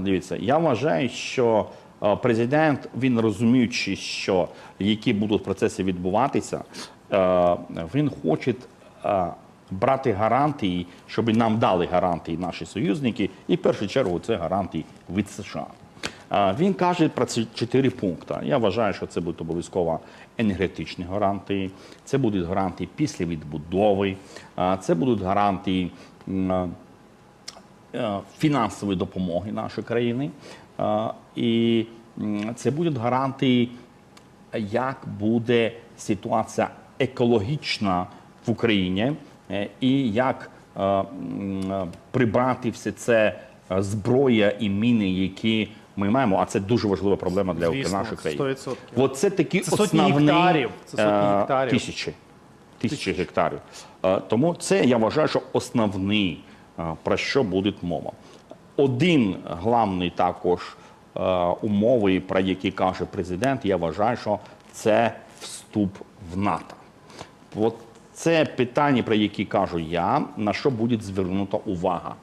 Дивіться, я вважаю, що президент, він розуміючи, що які будуть процеси відбуватися, він хоче брати гарантії, щоб нам дали гарантії наші союзники, і в першу чергу це гарантії від США. Він каже про ці чотири пункти. Я вважаю, що це будуть обов'язково енергетичні гарантії, це будуть гарантії після відбудови, це будуть гарантії. Е, фінансової допомоги нашої країни. Е, І це будуть гарантії, як буде ситуація екологічна в Україні, е, і як прибрати все це зброя і міни, які ми маємо. А це дуже важлива проблема для Звісно, нашої країни. 100%. От це такі Це сотні основні гектарів, це сотні гектарів. тисячі. Тисячі гектарів. Тому це я вважаю, що основний, про що буде мова. Один главний також е, умови, про які каже президент, я вважаю, що це вступ в НАТО. От це питання, про які кажу я, на що буде звернута увага.